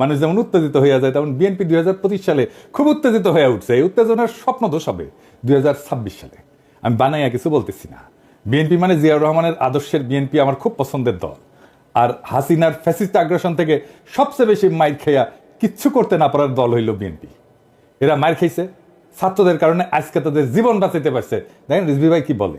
মানুষ যেমন উত্তেজিত হয়ে যায়, তেমন বিএনপি দুই হাজার পঁচিশ সালে খুব উত্তেজিত হয়ে উঠছে। এই উত্তেজনার স্বপ্ন দোষ হবে দুই সালে। আমি বানাইয়া কিছু বলতেছি না। বিএনপি মানে জিয়াউর রহমানের আদর্শের বিএনপি আমার খুব পছন্দের দল। আর হাসিনার ফ্যাসিস্ট আগ্রাসন থেকে সবচেয়ে বেশি মাইর খেয়া কিচ্ছু করতে না পারার দল হইল বিএনপি। এরা মার খাইছে। ছাত্রদের কারণে আজকে তাদের জীবন বাঁচাইতে পারছে। দেখেন রিজভি ভাই কি বলে?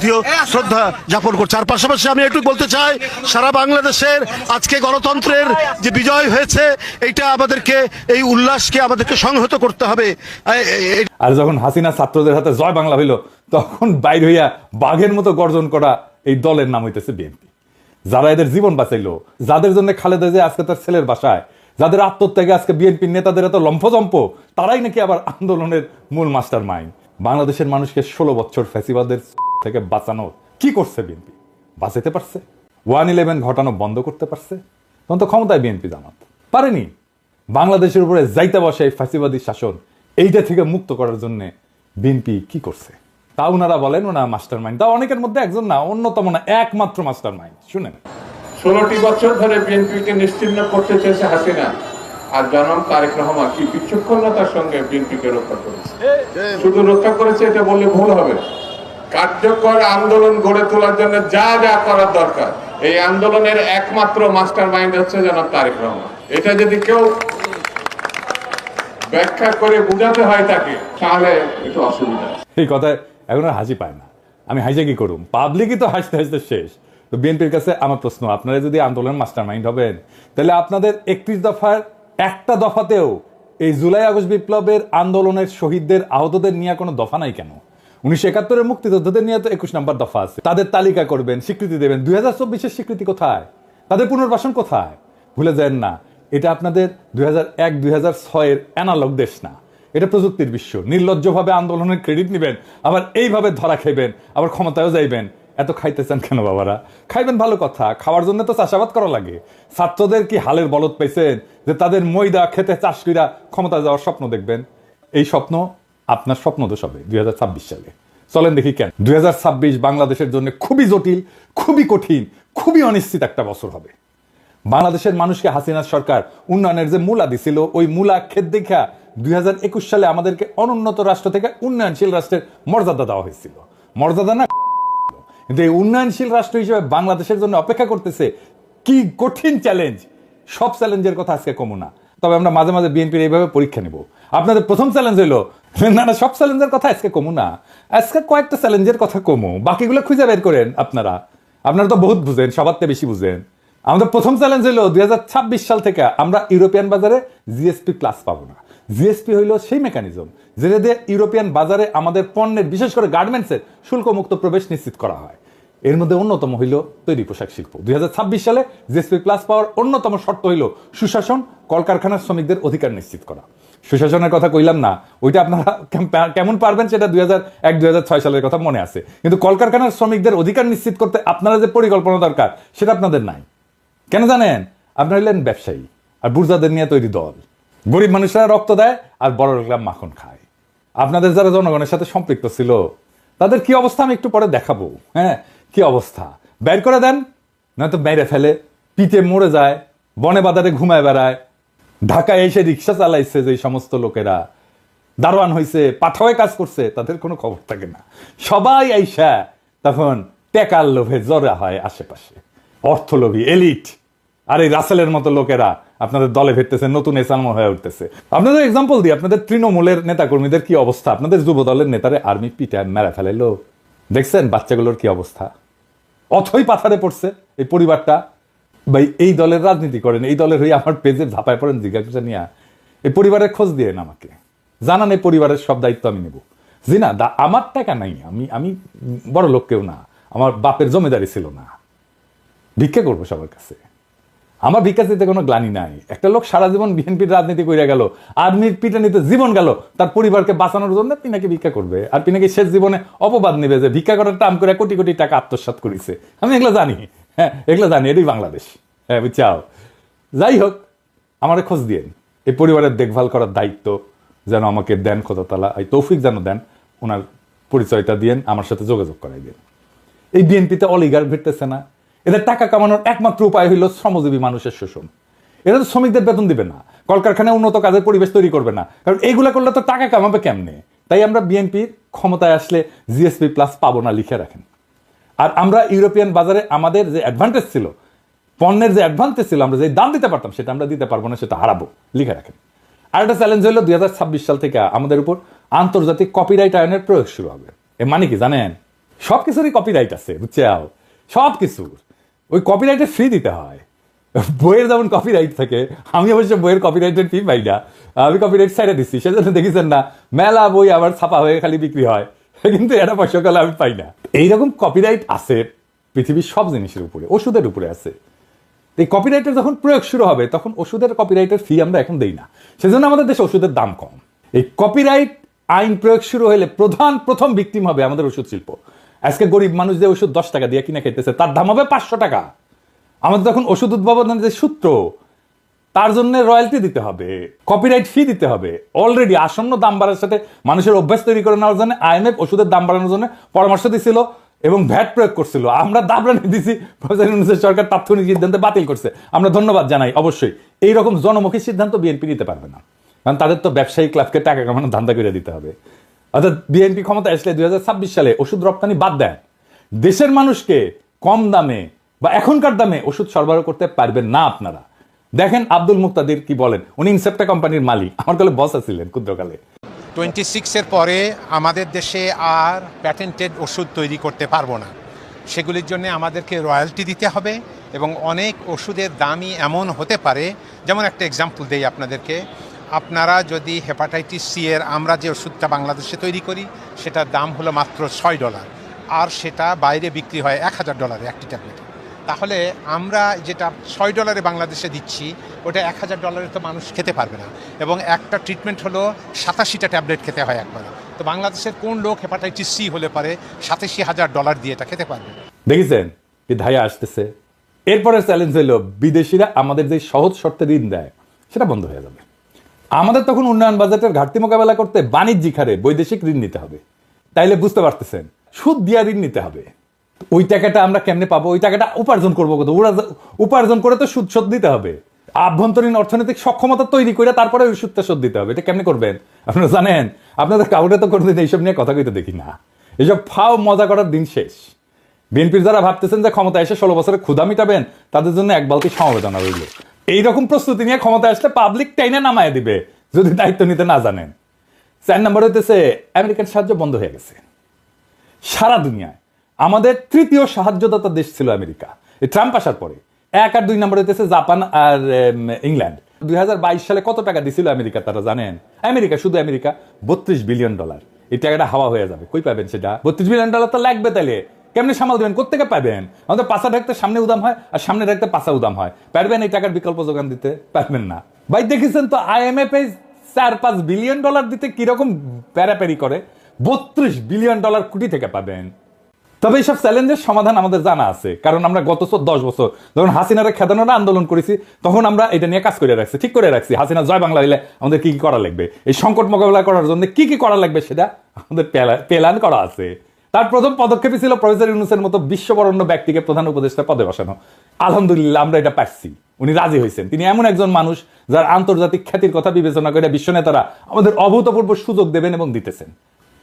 প্রতিও শ্রদ্ধা জ্ঞাপন করছি। আর পাশাপাশি আমি একটু বলতে চাই সারা বাংলাদেশের আজকে গণতন্ত্রের যে বিজয় হয়েছে এইটা আমাদেরকে এই উল্লাসকে আমাদেরকে সংহত করতে হবে। আর যখন হাসিনা ছাত্রদের হাতে জয় বাংলা হইল তখন বাইর হইয়া বাঘের মতো গর্জন করা এই দলের নাম হইতেছে বিএনপি। যারা এদের জীবন বাঁচাইলো যাদের জন্য খালেদা যে আজকে তার ছেলের বাসায় যাদের আত্মত্যাগে আজকে বিএনপির নেতাদের এত লম্ফজম্প তারাই নাকি আবার আন্দোলনের মূল মাস্টার মাইন্ড বাংলাদেশের মানুষকে ষোলো বছর ফ্যাসিবাদের থেকে বাঁচানো কি করছে বিএনপি বাঁচাতে পারছে? ওয়ান ইলেভেন ঘটানো বন্ধ করতে পারছে? তখন তো ক্ষমতায় বিএনপি জামাত। পারেনি। বাংলাদেশের উপরে যাইতে বসে এই ফ্যাসিবাদী শাসন এইটা থেকে মুক্ত করার জন্য বিএনপি কি করছে? তা ওনারা বলেন ওনা মাস্টার মাইন্ড তা অনেকের মধ্যে একজন না অন্যতম না একমাত্র মাস্টার মাইন্ড শুনেন। ষোলোটি বছর ধরে বিএনপিকে নিশ্চিহ্ন করতে চেয়েছে হাসিনা। আর জনাব তারেক রহমান কি বিচক্ষণতার সঙ্গে বিএনপিকে রক্ষা করেছে। শুধু রক্ষা করেছে এটা বললে ভুল হবে। কার্যকর আন্দোলন গড়ে তোলার জন্য যা যা করার দরকার, এই আন্দোলনের একমাত্র মাস্টার মাইন্ড হচ্ছে জনাব তারেক রহমান। এটা যদি কেউ ব্যাখ্যা করে বোঝাতে হয় তাকে, তাহলে একটু অসুবিধা এই কথায় এখন হাসি পায় না। আমি হাসে কি করুম? পাবলিকই তো হাসতে হাসতে শেষ। তো বিএনপির কাছে আমার প্রশ্ন, আপনারা যদি আন্দোলন মাস্টার মাইন্ড হবেন, তাহলে আপনাদের একত্রিশ দফার একটা দফাতেও এই জুলাই আগস্ট বিপ্লবের আন্দোলনের শহীদদের, আহতদের নিয়ে কোনো দফা নাই কেন? উনিশশো একাত্তরের মুক্তিযোদ্ধাদের নিয়ে তো একুশ নম্বর দফা আছে। তাদের তালিকা করবেন, স্বীকৃতি দেবেন। দুই হাজার চব্বিশের স্বীকৃতি কোথায়? তাদের পুনর্বাসন কোথায়? ভুলে যান না, এটা আপনাদের দুই হাজার এক, দুই হাজার ছয়ের অ্যানালগ দেশ না। এটা প্রযুক্তির বিশ্ব। নির্লজ্জভাবে আন্দোলনের ক্রেডিট নেবেন, আবার এইভাবে ধরা খাইবেন আবার ক্ষমতায়ও যাইবেন। এত খাইতে চান কেন বাবারা? খাইবেন ভালো কথা, খাওয়ার জন্য তো চাষাবাদ করা লাগে। ছাত্রদের কি হালের বলদ পাইছেন যে তাদের ময়দা খেতে চাষ ক্ষমতা যাওয়ার স্বপ্ন দেখবেন? এই স্বপ্ন আপনার স্বপ্ন দোষ হবে, দুই সালে। চলেন দেখি কেন। দুই বাংলাদেশের জন্য খুবই জটিল, খুবই কঠিন, খুবই অনিশ্চিত একটা বছর হবে। বাংলাদেশের মানুষকে হাসিনা সরকার উন্নয়নের যে মূলা দিছিল, ওই মূলা খেত দেখা দুই সালে আমাদেরকে অনুন্নত রাষ্ট্র থেকে উন্নয়নশীল রাষ্ট্রের মর্যাদা দেওয়া হয়েছিল। মর্যাদা না কিন্তু এই উন্নয়নশীল রাষ্ট্র হিসেবে বাংলাদেশের জন্য অপেক্ষা করতেছে কি কঠিন চ্যালেঞ্জ সব চ্যালেঞ্জের কথা আজকে কমু না। তবে আমরা মাঝে মাঝে বিএনপির এইভাবে পরীক্ষা নিব। আপনাদের প্রথম চ্যালেঞ্জ হইল, না না, সব চ্যালেঞ্জের কথা আজকে কমু না। আজকে কয়েকটা চ্যালেঞ্জের কথা কমু। বাকিগুলো খুঁজে বের করেন আপনারা। আপনারা তো বহুত বুঝেন, সবার থেকে বেশি বুঝেন। আমাদের প্রথম চ্যালেঞ্জ হলো দুই হাজার ছাব্বিশ সাল থেকে আমরা ইউরোপিয়ান বাজারে জিএসপি প্লাস পাবো না। জিএসপি হইল সেই মেকানিজম যেটা দিয়ে ইউরোপিয়ান বাজারে আমাদের পণ্যের, বিশেষ করে গার্মেন্টসের শুল্কমুক্ত প্রবেশ নিশ্চিত করা হয়। এর মধ্যে অন্যতম হইল তৈরি পোশাক শিল্প। দুই হাজার ছাব্বিশ সালে জিএসপি প্লাস পাওয়ার অন্যতম শর্ত হইল সুশাসন, কলকারখানার শ্রমিকদের অধিকার নিশ্চিত করা। সুশাসনের কথা কইলাম না, ওইটা আপনারা কেমন পারবেন সেটা দুই হাজার এক, দুই হাজার ছয় সালের কথা মনে আছে। কিন্তু কলকারখানার শ্রমিকদের অধিকার নিশ্চিত করতে আপনারা যে পরিকল্পনা দরকার, সেটা আপনাদের নাই। কেন জানেন? আপনারা হইলেন ব্যবসায়ী আর বুর্জাদের নিয়ে তৈরি দল। গরিব মানুষরা রক্ত দেয় আর বড় লোকরা মাখন খায়। আপনাদের যারা জনগণের সাথে সম্পৃক্ত ছিল, তাদের কি অবস্থা আমি একটু পরে দেখাবো। হ্যাঁ কি অবস্থা? বের করে দেন। নয়তো মেরে ফেলে পিঠে মরে যায়, বনে বাজারে ঘুমায় বেড়ায়। ঢাকায় এসে রিক্সা চালাইছে যে সমস্ত লোকেরা। দারোয়ান হয়েছে পাঠাওয়ে কাজ করছে, তাদের কোনো খবর থাকে না। সবাই আইসা তখন টেকার লোভে জড়া হয় আশেপাশে। অর্থলোভী, এলিট। আর এই রাসেলের মতো লোকেরা, আপনাদের দলে ফিরতেছে, নতুন এসালম হয়ে উঠতেছে। আপনাদের এক্সাম্পল দিই, আপনাদের তৃণমূলের নেতাকর্মীদের কি অবস্থা? আপনাদের যুব দলের নেতারে আর্মি পিঠা মেরা ফেলেলো দেখছেন বাচ্চাগুলোর কি অবস্থা? অথই পাথারে পড়ছে। এই পরিবারটা, ভাই, এই দলের রাজনীতি করেন, এই দলের হয়ে আমার পেজে ঝাঁপায় পড়েন জিজ্ঞাসা নিয়ে। এই পরিবারের খোঁজ দিয়ে আমাকে। জানান এই পরিবারের সব দায়িত্ব আমি নেব। জি না, দা- আমার টাকা নাই। আমি আমি বড় লোক কেউ না। আমার বাপের জমিদারি ছিল না। ভিক্ষা করব সবার কাছে। আমার ভিক্ষাচিতে কোনো গ্লানি নাই। একটা লোক সারা জীবন বিএনপির রাজনীতি করে গেল, আর্মির পিটানিতে জীবন গেল, তার পরিবারকে বাঁচানোর জন্য পিনাকি ভিক্ষা করবে। আর পিনাকি শেষ জীবনে অপবাদ নেবে যে ভিক্ষা করার টাম করে কোটি কোটি টাকা আত্মসাৎ করেছে। আমি এগুলো জানি। হ্যাঁ এগুলো জানি, এটাই বাংলাদেশ। হ্যাঁ বুঝছাও? যাই হোক, আমার খোঁজ দিয়েন। এই পরিবারের দেখভাল করার দায়িত্ব যেন আমাকে দেন, খোদাতলা, এই তৌফিক যেন দেন, ওনার পরিচয়টা দিয়েন, আমার সাথে যোগাযোগ করাই দেন এই বিএনপিতে অলিগার ভিড়তেছে না। এদের টাকা কামানোর একমাত্র উপায় হইল শ্রমজীবী মানুষের শোষণ। এরা তো শ্রমিকদের বেতন দিবে না, কলকারখানায় উন্নত কাজের পরিবেশ তৈরি করবে না, কারণ এইগুলা করলে তো টাকা কামাবে কেমনে? তাই আমরা বিএনপির ক্ষমতায় আসলে জিএসপি প্লাস পাবো না লিখে রাখেন। আর আমরা ইউরোপিয়ান বাজারে আমাদের যে অ্যাডভান্টেজ ছিল, পণ্যের যে অ্যাডভান্টেজ ছিল, আমরা যে দাম দিতে পারতাম, সেটা আমরা দিতে পারব না, সেটা হারাবো, লিখে রাখেন। আর একটা চ্যালেঞ্জ হলো দুই হাজার ছাব্বিশ সাল থেকে আমাদের উপর আন্তর্জাতিক কপিরাইট আইনের প্রয়োগ শুরু হবে। এর মানে কি জানেন? সব কিছুরই কপিরাইট আছে বুঝছে সব কিছুর ওই কপিরাইটের ফ্রি দিতে হয়। বইয়ের যেমন কপিরাইট থাকে, আমি অবশ্য বইয়ের কপিরাইটের ফি পাই না। আমি কপিরাইট সাইডে দিচ্ছি, সেজন্য দেখেছেন না, মেলা বই আবার ছাপা হয়ে খালি বিক্রি হয়। কিন্তু এটা পয়সা কালে আমি পাই না। এইরকম কপিরাইট আছে পৃথিবীর সব জিনিসের উপরে, ওষুধের উপরে আছে। এই কপিরাইটের যখন প্রয়োগ শুরু হবে, তখন ওষুধের কপিরাইটের ফি আমরা এখন দেই না। সেজন্য আমাদের দেশে ওষুধের দাম কম। এই কপিরাইট আইন প্রয়োগ শুরু হলে প্রধান প্রথম ভিকটিম হবে আমাদের ওষুধ শিল্প। আজকে গরিব মানুষ যে ওষুধ দশ টাকা দিয়ে কিনে খেতেছে তার দাম হবে পাঁচশো টাকা। আমাদের তখন ওষুধ উদ্ভাবনের যে সূত্র, তার জন্য রয়্যালটি দিতে হবে কপিরাইট ফি দিতে হবে। অলরেডি আসন্ন দাম বাড়ার সাথে মানুষের অভ্যাস তৈরি করে নেওয়ার জন্য আইএমএফ ওষুধের দাম বাড়ানোর জন্য পরামর্শ দিছিল এবং ভ্যাট প্রয়োগ করছিল। আমরা দাবরানি দিছি প্রফেসর সরকার তাৎক্ষণিক সিদ্ধান্তে বাতিল করছে। আমরা ধন্যবাদ জানাই, অবশ্যই। এই রকম জনমুখী সিদ্ধান্ত বিএনপি নিতে পারবে না। কারণ তাদের তো ব্যবসায়ী ক্লাবকে টাকা কামানোর ধান্দা করে দিতে হবে। অর্থাৎ বিএনপি ক্ষমতা আসলে দুই সালে ওষুধ রপ্তানি বাদ দেন। দেশের মানুষকে কম দামে বা এখনকার দামে ওষুধ সরবরাহ করতে পারবেন না আপনারা। দেখেন আব্দুল মুক্তাদির কি বলেন। উনি ইনসেপ্টা কোম্পানির মালিক। আমার কালে বস আছিলেন ক্ষুদ্রকালে। টোয়েন্টি সিক্সের পরে আমাদের দেশে আর প্যাটেন্টেড ওষুধ তৈরি করতে পারব না। সেগুলির জন্য আমাদেরকে রয়্যালটি দিতে হবে এবং অনেক ওষুধের দামই এমন হতে পারে। যেমন একটা এক্সাম্পল দেই আপনাদেরকে। আপনারা যদি হেপাটাইটিস সি এর আমরা যে ওষুধটা বাংলাদেশে তৈরি করি, সেটার দাম হলো মাত্র ছয় ডলার। আর সেটা বাইরে বিক্রি হয় এক হাজার ডলারে একটি ট্যাবলেট তাহলে আমরা যেটা ছয় ডলারে বাংলাদেশে দিচ্ছি, ওটা এক হাজার ডলারে তো মানুষ খেতে পারবে না। এবং একটা ট্রিটমেন্ট হলো সাতাশিটা ট্যাবলেট খেতে হয় একবারে। তো বাংলাদেশের কোন লোক হেপাটাইটিস সি হলে পারে, সাতাশি হাজার ডলার দিয়ে এটা খেতে পারবে দেখেছেন? কি ধাইয়া আসতেছে। এরপরে চ্যালেঞ্জ হলো, বিদেশিরা আমাদের যে সহজ শর্তে ঋণ দেয়, সেটা বন্ধ হয়ে যাবে। আমাদের তখন উন্নয়ন বাজেটের ঘাটতি মোকাবেলা করতে বাণিজ্যিক হারে বৈদেশিক ঋণ নিতে হবে। তাইলে বুঝতে পারতেছেন, সুদ দিয়া ঋণ নিতে হবে। ওই টাকাটা আমরা কেমনে পাবো? ওই টাকাটা উপার্জন করব কত? উপার্জন করে তো সুদ শোধ দিতে হবে। আভ্যন্তরীণ অর্থনৈতিক সক্ষমতা তৈরি করে তারপরে ওই সুদটা শোধ দিতে হবে। এটা কেমনে করবেন? আপনারা জানেন, আপনাদের কাউরে তো কোনোদিন এইসব নিয়ে কথা কইতে দেখি না। এইসব ফাও মজা করার দিন শেষ। বিএনপির যারা ভাবতেছেন যে ক্ষমতা এসে ষোলো বছরে ক্ষুধা মিটাবেন, তাদের জন্য এক বালতি সমবেদনা রইল। এইরকম প্রস্তুতি নিয়ে ক্ষমতা আসলে পাবলিক টাইনে নামায় দিবে, যদি দায়িত্ব নিতে না জানেন। চার নম্বর হইতেছে আমেরিকান সাহায্য বন্ধ হয়ে গেছে। সারা দুনিয়ায়। আমাদের তৃতীয় সাহায্যদাতা দেশ ছিল আমেরিকা। এই ট্রাম্প আসার পরে। এক আর দুই নম্বর হইতেছে জাপান আর ইংল্যান্ড। দুই হাজার বাইশ সালে কত টাকা দিছিল আমেরিকা তারা জানেন? আমেরিকা শুধু আমেরিকা, বত্রিশ বিলিয়ন ডলার। এই টাকাটা হাওয়া হয়ে যাবে। কই পাবেন সেটা? বত্রিশ বিলিয়ন ডলার তো লাগবে তাহলে কেমনে সামাল দেবেন? কোথেকে পাবেন? আমাদের পাশা রাখতে সামনে উদাম হয়, আর সামনে রাখতে পাশা উদাম হয়। পারবেন এই টাকার বিকল্প যোগান দিতে? পারবেন না। ভাই, দেখেছেন তো আইএমএফ চার পাঁচ বিলিয়ন ডলার দিতে কীরকম প্যারাপ্যারি করে? বত্রিশ বিলিয়ন ডলার কোটি থেকে পাবেন। তবে এইসব চ্যালেঞ্জের সমাধান আমাদের জানা আছে, কারণ আমরা গত দশ বছর যখন হাসিনারা খেদানোরা আন্দোলন করেছি, তখন আমরা এটা নিয়ে কাজ করে রাখছি, ঠিক করে রাখছি। হাসিনা জয় বাংলা হইলে আমাদের কি কি করা লাগবে? এই সংকট মোকাবেলা করার জন্য কি কি করা লাগবে সেটা আমাদের প্ল্যান করা আছে। তার প্রথম পদক্ষেপই ছিল প্রফেসর ইউনুসের মতো বিশ্ববরণ্য ব্যক্তিকে প্রধান উপদেষ্টা পদে বসানো। আলহামদুলিল্লাহ, আমরা এটা পারছি। উনি রাজি হয়েছেন। তিনি এমন একজন মানুষ যার আন্তর্জাতিক খ্যাতির কথা বিবেচনা করে বিশ্ব নেতারা আমাদের অভূতপূর্ব সুযোগ দেবেন এবং দিতেছেন।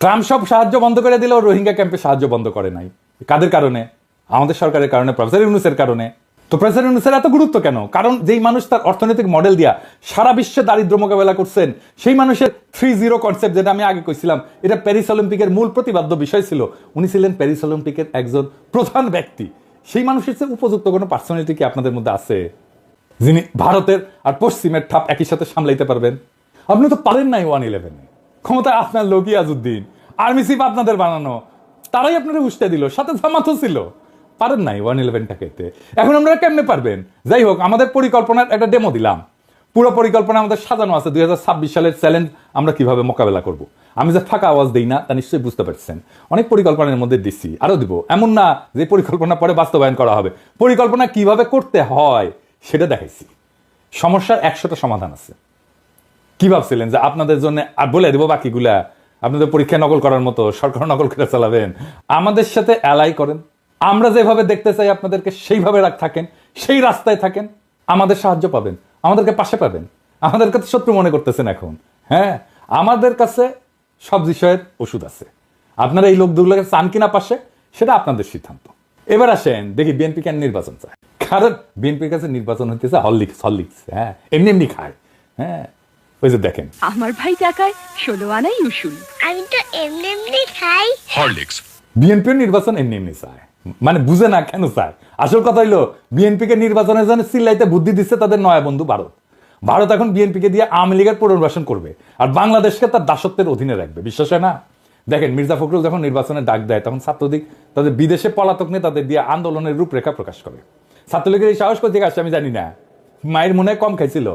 ট্রাম্প সব সাহায্য বন্ধ করে দিলেও রোহিঙ্গা ক্যাম্পে সাহায্য বন্ধ করে নাই। কাদের কারণে? আমাদের সরকারের কারণে, প্রফেসর ইউনুসের কারণে। তো প্রফেসর ইউনুসের এত গুরুত্ব কেন? কারণ যেই মানুষ তার অর্থনৈতিক মডেল দিয়া সারা বিশ্বে দারিদ্র মোকাবেলা করছেন, সেই মানুষের থ্রি জিরো কনসেপ্ট যেটা আমি আগে কইছিলাম, এটা প্যারিস অলিম্পিকের মূল প্রতিবাদ্য বিষয় ছিল। উনি ছিলেন প্যারিস অলিম্পিকের একজন প্রধান ব্যক্তি। সেই মানুষের চেয়ে উপযুক্ত কোনো পার্সোনালিটি কি আপনাদের মধ্যে আছে? যিনি ভারতের আর পশ্চিমের ঠাপ একই সাথে সামলাইতে পারবেন? আপনি তো পারেন নাই ওয়ান ইলেভেনে ক্ষমতায় আপনার লোকই আজউদ্দিন। আর্মি চিফ আপনাদের বানানো। তারাই আপনারা উস্তে দিল, সাথে জামাতও ছিল। পারেন নাই ওয়ান ইলেভেনটাকে এখন আমরা কেমনে পারবেন? যাই হোক আমাদের পরিকল্পনার একটা ডেমো দিলাম। পুরো পরিকল্পনা আমাদের সাজানো আছে। দুই হাজার ছাব্বিশ সালের চ্যালেঞ্জ আমরা কীভাবে মোকাবেলা করব। আমি যে ফাঁকা আওয়াজ দিই না, তা নিশ্চয়ই বুঝতে পারছেন। অনেক পরিকল্পনার মধ্যে দিচ্ছি আরও দিব। এমন না যে পরিকল্পনা পরে বাস্তবায়ন করা হবে। পরিকল্পনা কীভাবে করতে হয়, সেটা দেখাইছি। সমস্যার একশোটা সমাধান আছে। কি ভাবছিলেন যে আপনাদের জন্য, আর বলে দেবো বাকিগুলা। আপনাদের পরীক্ষা নকল করার মতো, সরকার নকল করে চালাবেন। আমাদের সাথে অ্যালাই করেন। আমরা যেভাবে দেখতে চাই আপনাদেরকে সেইভাবে রাখ থাকেন সেই রাস্তায় থাকেন আমাদের সাহায্য পাবেন আমাদেরকে পাশে পাবেন আমাদের কাছে শত্রু মনে করতেছেন এখন হ্যাঁ? আমাদের কাছে সব বিষয়ের ওষুধ আছে। আপনারা এই লোকগুলোকে চান কিনা পাশে সেটা আপনাদের সিদ্ধান্ত। এবার আসেন দেখি বিএনপি কেন নির্বাচন চায়। কারণ বিএনপির কাছে নির্বাচন হইতেছে হরলিক্স হরলিক্স হ্যাঁ? এমনি এমনি খায় হ্যাঁ? ওই যে দেখেন। আমার ভাই টাকায় ষোলো আনাই উসুল। আমি তো এমনি এমনি খাই। বিএনপির নির্বাচন এমনি এমনি চায়। মানে বুঝে না কেন চায় আসল কথা হইল, বিএনপিকে নির্বাচনের জন্য চিল্লাইতে বুদ্ধি দিচ্ছে তাদের নয়া বন্ধু ভারত। ভারত এখন বিএনপিকে দিয়ে আওয়ামী লীগের পুনর্বাসন করবে আর বাংলাদেশকে তার দাসত্বের অধীনে রাখবে। বিশ্বাস হয় না? দেখেন, মির্জা ফখরুল যখন নির্বাচনে ডাক দেয়, তখন ছাত্রদিক তাদের বিদেশে পলাতক নিয়ে তাদের দিয়ে আন্দোলনের রূপরেখা প্রকাশ করে। ছাত্রলীগের এই সাহস কোথেকে আসছে আমি জানি না। মায়ের মনে কম খাইছিল।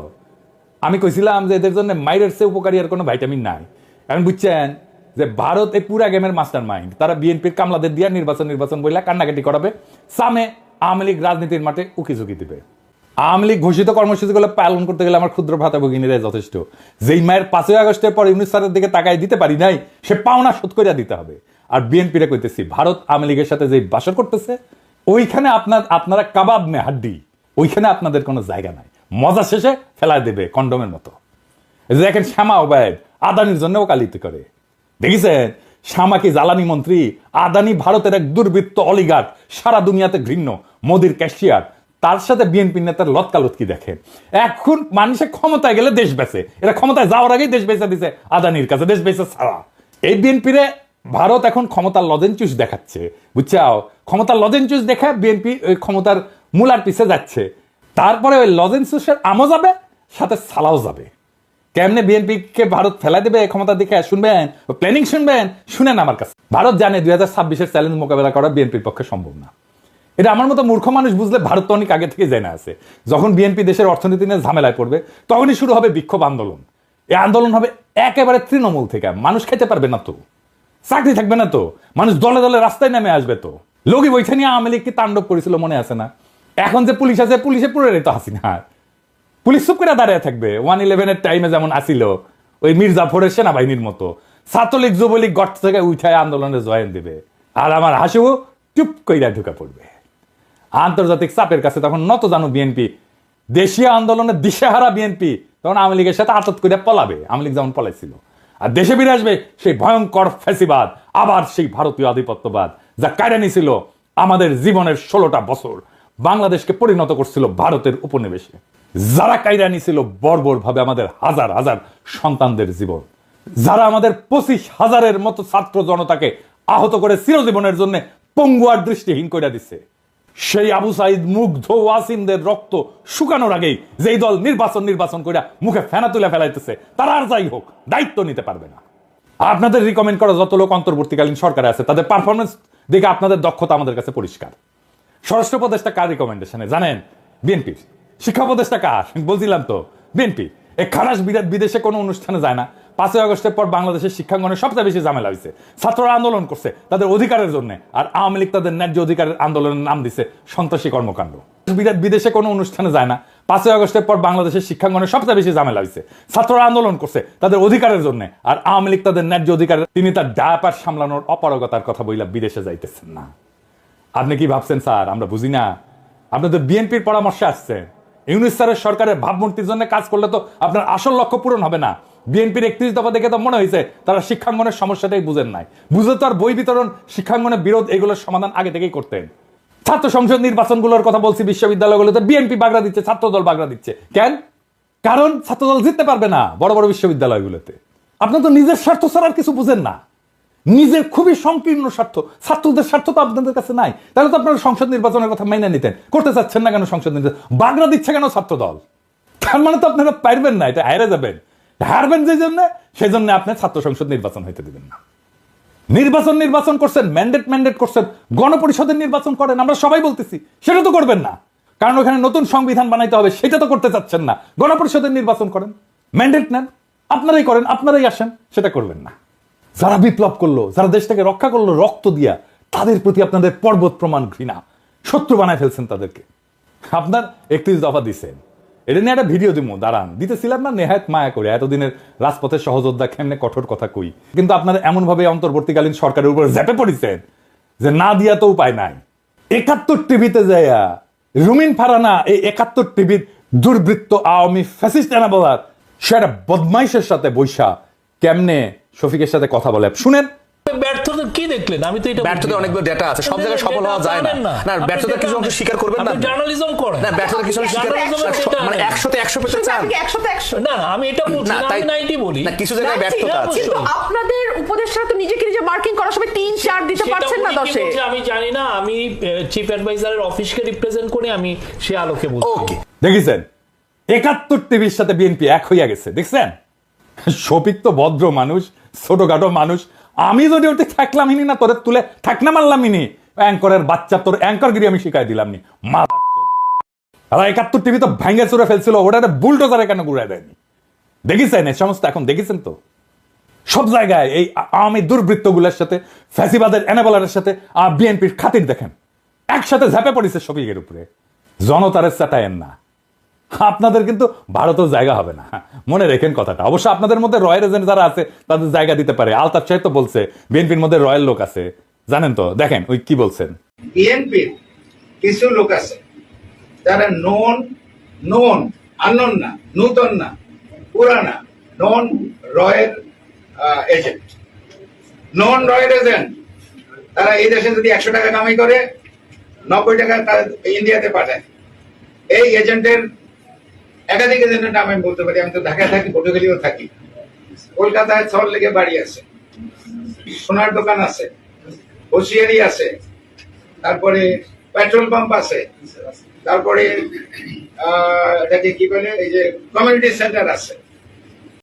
আমি কইছিলাম যে এদের জন্য মাইরের চেয়ে উপকারী আর কোনো ভাইটামিন নাই। এখন বুঝছেন যে ভারত এই পুরা গেমের মাস্টার মাইন্ড। তারা বিএনপির কামলাদের দিয়ে নির্বাচন নির্বাচন বইলা কান্নাকাটি করাবে। সামে আওয়ামী লীগ রাজনীতির মাঠে উকি ঝুঁকি দিবে। আওয়ামী লীগ ঘোষিত কর্মসূচিগুলো পালন করতে গেলে আমার ক্ষুদ্র ভগিনীরাই যথেষ্ট। যেই মায়ের পাঁচই আগস্টের পর ইউনিট স্যারের দিকে তাকায় দিতে পারি নাই, সে পাওনা শোধ করিয়া দিতে হবে। আর বিএনপিরে কইতেছি, ভারত আওয়ামী লীগের সাথে যে বাসর করতেছে, ওইখানে আপনার, আপনারা কাবাব মে হাড্ডি, ওইখানে আপনাদের কোনো জায়গা নাই। মজা শেষে ফেলা দেবে কন্ডমের মতো। দেখেন শ্যামা ওবায়দ আদানির জন্য ওকালিত করে। দেখেছেন? শ্যামা কি জ্বালানি মন্ত্রী, আদানি ভারতের এক দুর্বৃত্ত অলিগার সারা দুনিয়াতে ঘৃণ্য, মোদির ক্যাশিয়ার। তার সাথে বিএনপি নেতার লতকালতকি দেখেন। এখন মানুষের ক্ষমতায় গেলে দেশ বেচে। এরা ক্ষমতায় যাওয়ার আগেই দেশ বেচে দিছে, আদানির কাছে দেশ বেচে ছাড়া। এই বিএনপিরে ভারত এখন ক্ষমতার লজেনচুস দেখাচ্ছে। বুঝছাও? ক্ষমতার লজেনচুস দেখা বিএনপি ওই ক্ষমতার মূলার পিছে যাচ্ছে। তারপরে ওই লজেনচুসের আমও যাবে, সাথে সালাও যাবে। কেমনে বিএনপি কে ভারত ফেলা দেবে ক্ষমতার দিকে? শুনবেন? প্ল্যানিং শুনবেন? শুনেন আমার কাছে। ভারত জানে দুই হাজার ছাব্বিশের চ্যালেঞ্জ মোকাবেলা করা বিএনপির পক্ষে সম্ভব না। এটা আমার মতো মূর্খ মানুষ বুঝলে ভারত তো অনেক আগে থেকে জেনে আছে। যখন বিএনপি দেশের অর্থনীতি নিয়ে ঝামেলায় পড়বে, তখনই শুরু হবে বিক্ষোভ আন্দোলন। এই আন্দোলন হবে একেবারে তৃণমূল থেকে। মানুষ খেতে পারবে না তো। চাকরি থাকবে না তো। মানুষ দলে দলে রাস্তায় নেমে আসবে তো। লোকই বইটা নিয়ে আওয়ামী লীগ কি তাণ্ডব করেছিল মনে আছে না? এখন যে পুলিশ আছে, পুলিশে পুরে তো হাসিনা পুলিশ চুপ করে দাঁড়িয়ে থাকবে। ওয়ান ইলেভেনের টাইমে যেমন আসিল, ওই মির্জাফরের সেনাবাহিনীর মতো। ছাত্রলীগ, যুবলীগ গর্ত থেকে উঠায় আন্দোলনে জয়েন দিবে। আর আমার হাসিও চুপ কইরা ঢুকে পড়বে। আন্তর্জাতিক চাপের কাছে তখন নত জানো বিএনপি দেশীয় আন্দোলনের দিশেহারা বিএনপি তখন আওয়ামী লীগের সাথে আতত করে পলাবে। আওয়ামী লীগ যেমন পলাইছিল। আর দেশে ফিরে আসবে সেই ভয়ঙ্কর ফ্যাসিবাদ, আবার সেই ভারতীয় আধিপত্যবাদ, যা কায়রানি ছিল আমাদের জীবনের ষোলোটা বছর। বাংলাদেশকে পরিণত করছিল ভারতের উপনিবেশে। যারা কায়রানি ছিল বর্বর ভাবে আমাদের হাজার হাজার সন্তানদের জীবন, যারা আমাদের পঁচিশ হাজারের মতো ছাত্র জনতাকে আহত করে চিরজীবনের জন্য পঙ্গুয়ার দৃষ্টিহীন করে দিচ্ছে সেই আবু সাইদ মুগ্ধ ওয়াসিমদের রক্ত শুকানোর আগেই যেই দল নির্বাচন নির্বাচন করে মুখে ফেনা তুলে ফেলাইতেছে, তারা আর যাই হোক, দায়িত্ব নিতে পারবে না। আপনাদের রিকমেন্ড করা যত লোক অন্তর্বর্তীকালীন সরকারে আছে, তাদের পারফরমেন্স দেখে আপনাদের দক্ষতা আমাদের কাছে পরিষ্কার। স্বরাষ্ট্র উপদেষ্টা কার রিকমেন্ডেশনে জানেন, বিএনপির। শিক্ষা উপদেষ্টা কার? বলছিলাম তো। বিএনপি খারাস বিরাট বিদেশে কোনো অনুষ্ঠানে যায় না। পাঁচই আগস্টের পর বাংলাদেশের শিক্ষাঙ্গনে সবচেয়ে বেশি ঝামেলা হয়েছে ছাত্ররা আন্দোলন করছে তাদের অধিকারের জন্য। আর আওয়ামী লীগ তাদের ন্যায্য অধিকারের আন্দোলনের নাম দিছে সন্ত্রাসী কর্মকাণ্ড। বিদেশে কোনো অনুষ্ঠানে যায় না। পাঁচই আগস্টের পর বাংলাদেশের শিক্ষাঙ্গনে সবচেয়ে বেশি ঝামেলা হয়েছে ছাত্ররা আন্দোলন করছে তাদের অধিকারের জন্য। আর আওয়ামী লীগ তাদের ন্যায্য অধিকারের তিনি তার ডায়াপার সামলানোর অপারগতার কথা বইলা বিদেশে যাইতেছেন না। আপনি কি ভাবছেন, স্যার? আমরা বুঝি না আপনাদের বিএনপির পরামর্শে আসছেন ইউনিস স্যারের সরকারের ভাবমূর্তির জন্য কাজ করলে তো আপনার আসল লক্ষ্য পূরণ হবে না। বিএনপির একত্রিশ দফা দেখে তো মনে হয়েছে, তারা শিক্ষাঙ্গনের সমস্যাটাই বুঝেন নাই। বুঝে তো আর বই বিতরণ, শিক্ষাঙ্গনের বিরোধ এগুলোর সমাধান আগে থেকেই করতেন। ছাত্র সংসদ নির্বাচনগুলোর কথা বলছি, বিশ্ববিদ্যালয়গুলোতে বিএনপি বাগড়া দিচ্ছে, ছাত্রদল বাগড়া দিচ্ছে। কেন? কারণ ছাত্রদল জিততে পারবে না বড় বড় বিশ্ববিদ্যালয়গুলোতে। আপনার তো নিজের স্বার্থ ছাড়া আর কিছু বুঝেন না। নিজের খুবই সংকীর্ণ স্বার্থ। ছাত্রদের স্বার্থ তো আপনাদের কাছে নাই। তাহলে তো আপনারা সংসদ নির্বাচনের কথা মেনে নিতেন। করতে চাচ্ছেন না কেন সংসদ নির্বাচন? বাগড়া দিচ্ছে কেন ছাত্র দল তার মানে তো আপনারা পারবেন না, এটা হারে যাবেন। হারবেন যে জন্য সেই জন্য আপনি ছাত্র সংসদ নির্বাচন হইতে দিবেন না। নির্বাচন নির্বাচন করছেন ম্যান্ডেট ম্যান্ডেট করছেন, গণপরিষদের নির্বাচন করেন, আমরা সবাই বলতেছি, সেটা তো করবেন না। কারণ ওখানে নতুন সংবিধান বানাইতে হবে, সেটা তো করতে চাচ্ছেন না। গণপরিষদের নির্বাচন করেন ম্যান্ডেট নেন, আপনারাই করেন, আপনারাই আসেন, সেটা করবেন না। যারা বিপ্লব করল, যারা দেশটাকে রক্ষা করল রক্ত দিয়া, তাদের প্রতি আপনাদের পর্বত প্রমাণ ঘৃণা। শত্রু বানায় ফেলছেন তাদেরকে। আপনার একত্রিশ দফা দিছেন। এটা নিয়ে একটা ভিডিও দিব দাঁড়ান। দিতেছিলাম না, নেহায়ত মায়া করে, এতদিনের রাজপথের সহযোদ্ধা কেমনে কঠোর কথা কই? কিন্তু আপনার এমন ভাবে অন্তর্বর্তীকালীন সরকারের উপর ঝেপে পড়েছেন যে না দিয়া তো উপায় নাই। একাত্তর টিভিতে যাইয়া, রুমিন ফারানা এই একাত্তর টিভির দুর্বৃত্ত আওয়ামী ফ্যাসিস্ট এনা বলার সে একটা বদমাইশের সাথে বৈশা কেমনে শফিকের সাথে কথা বলে। শুনেন। ব্যর্থতা কি দেখলেন? আমি তো এটা ব্যর্থতা অনেকগুলো ডেটা আছে সব জায়গায় সফল হওয়া যায় না। না। ব্যর্থতা কিছু অংশ স্বীকার করবেন না। জার্নালিজম করেন। না ব্যর্থতা কিছু অংশ মানে নেই। একশোতে একশো পেতে চান। একশোতে একশো না না, আমি এটা বলছি না, আমি নাইনটি বলি। না কিছু জায়গায় ব্যর্থতা আছে। কিন্তু আপনাদের উপদেষ্টা তো নিজেকে নিজে মার্কিং করার সময় তিন চার দিতে পারছেন না দশে। আমি জানি না। আমি চিফ অ্যাডভাইজারের অফিসকে রিপ্রেজেন্ট করে আমি সে আলোকে বলছি। ওকে দেখেছেন? একাত্তর টিভির সাথে বিএনপি এক হইয়া গেছে। দেখছেন? শফিক তো ভদ্র মানুষ। ছোটখাটো মানুষ। আমি যদি ওটি ইনি না, তোরে তুলে থাকনা মারলাম ইনি অ্যাঙ্করের বাচ্চা, তোর অ্যাঙ্করগিরি আমি শিখাই দিলাম নি মা আর একাত্তর টিভি তো ভেঙে চুরে ফেলছিল ওটা বুলডোজারে কেন ঘুরে দেয়নি? দেখেছেন এই সমস্ত? এখন দেখেছেন তো? সব জায়গায় এই আওয়ামী দুর্বৃত্তগুলোর সাথে, ফ্যাসিবাদের এনাবেলারের সাথে বিএনপির খাতির দেখেন। একসাথে ঝাঁপে পড়েছে সবই এর উপরে। জনতারের চাটায়েন না। আপনাদের কিন্তু ভারতের জায়গা হবে না। মনে রেখেন কথাটা। অবশ্য আপনাদের মধ্যে রয়্যাল এজেন্ট যারা আছে, তাদের জায়গা দিতে পারে। আলতাফ সাহেব তো বলছে, বিএনপির মধ্যে রয়্যাল লোক আছে। জানেন তো? দেখেন, ওই কি বলছেন? বিএনপির কিছু লোক আছে, যারা নন নন আনন না, নূতন না, পুরানা নন রয়ের এজেন্ট নন রয়ের এজেন্ট তারা এই দেশে যদি একশো টাকা কামাই করে, নব্বই টাকা তারা ইন্ডিয়াতে পাঠায়। এই এজেন্টের একাধিক এজেন্টের নাম আমি বলতে পারি, আমি তো ঢাকায় থাকি পটুখালিও থাকি। কলকাতায় শহর লেগে বাড়ি আছে। সোনার দোকান আছে, হোসিয়ারি আছে, তারপরে পেট্রোল পাম্প আছে, তারপরে এটাকে কি বলে, এই যে কমিউনিটি সেন্টার আছে।